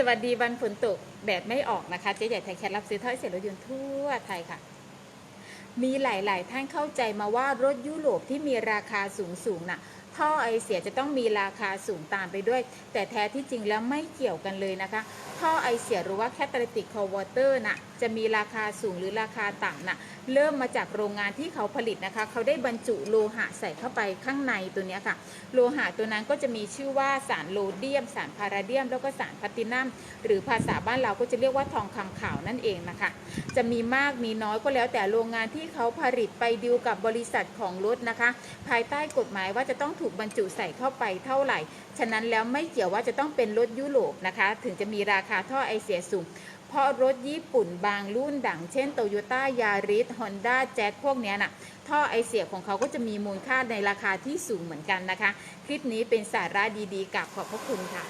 สวัสดีวันฝนตกแดดไม่ออกนะคะ เจ๊ใหญ่ไทยแคทรับซื้อท่อไอเสียรถยนต์ทั่วไทยค่ะ มีหลาย ๆ ท่านเข้าใจมาว่ารถยุโรปที่มีราคาสูงสูงๆน่ะ ท่อไอเสียจะต้องมีราคาสูงตามไปด้วย แต่แท้ที่จริงแล้วไม่เกี่ยวกันเลยนะคะ ท่อไอเสียหรือว่า catalytic converter น่ะจะมีราคาสูงหรือราคาต่ำน่ะเริ่มมาจากโรงงานที่เขาผลิตนะคะ เขาได้บรรจุโลหะใส่เข้าไปข้างในตัวนี้ค่ะ โลหะตัวนั้นก็จะมีชื่อว่าสารโลเดียม สารพาราเดียม แล้วก็สารแพลตตินัม หรือภาษาบ้านเราก็จะเรียกว่าทองคำขาวนั่นเองนะคะ จะมีมากมีน้อยก็แล้วแต่โรงงานที่เขาผลิตไปดิวกับบริษัทของรถนะคะ ภายใต้กฎหมายว่าจะต้องถูกบรรจุใส่เข้าไปเท่าไหร่ ฉะนั้นแล้วไม่เกี่ยวว่าจะต้องเป็นรถยุโรปนะคะ ถึงจะมีราคาท่อไอเสียสูง เพราะรถญี่ปุ่นบางรุ่นดังเช่นโตโยต้ายาริสฮอนด้าแจ็คพวกเนี้ยน่ะท่อไอเสียของเขาก็จะมีมูลค่าในราคาที่สูงเหมือนกันนะคะ คลิปนี้เป็นสาระดีๆกับขอบพระคุณค่ะ